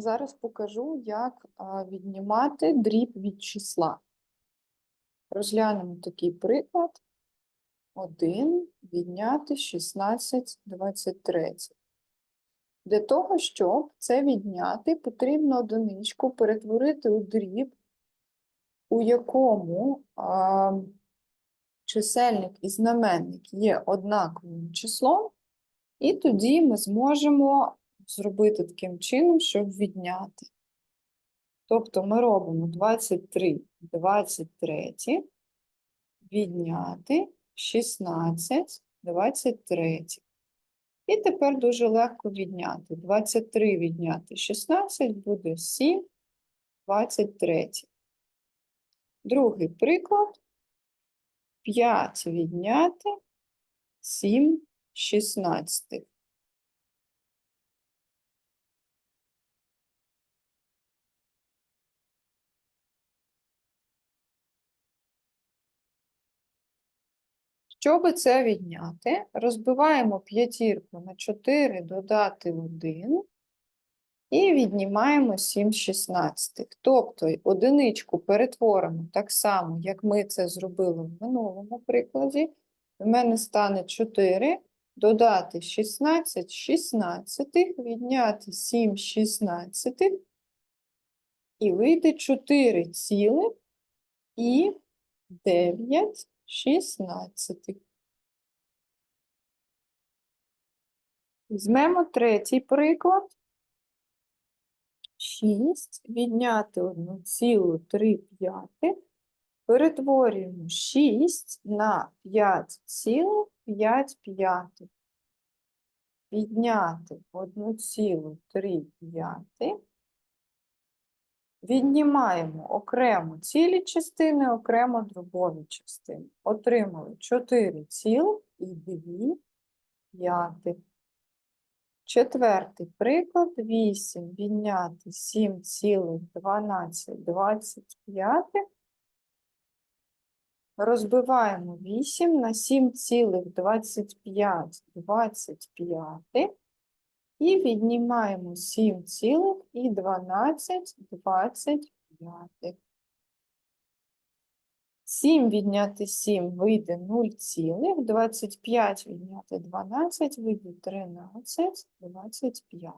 Зараз покажу, як віднімати дріб від числа. Розглянемо такий приклад. 1 відняти 16 23. Для того, щоб це відняти, потрібно одиничку перетворити у дріб, у якому а, чисельник і знаменник є однаковим числом, і тоді ми зможемо зробити таким чином, щоб відняти. Тобто ми робимо 23 23, відняти 16 23. І тепер дуже легко відняти. 23 відняти 16 буде 7 23. Другий приклад. 5 відняти 7 16. Щоб це відняти, розбиваємо п'ятірку на 4, додати 1 і віднімаємо 7 шістнадцятих. Тобто одиничку перетворимо так само, як ми це зробили в минулому прикладі. У мене стане 4, додати 16 шістнадцятих, відняти 7 шістнадцятих, і вийде 4 цілих і 9 шістнадцятих. Візьмемо третій приклад. 6 відняти 1,3 п'ятих. Перетворюємо 6 на 5,5 п'ятих. Відняти 1,3 п'ятих. Віднімаємо окремо цілі частини, окремо дробові частини. Отримали 4 цілих і 2 п'ятих. Четвертий приклад. 8 відняти 7 цілих 12 25. Розбиваємо 8 на 7 цілих 25 25. І віднімаємо 7 цілих і 12 25. 7 відняти 7 вийде 0 цілих, 25 відняти 12 вийде 13 25.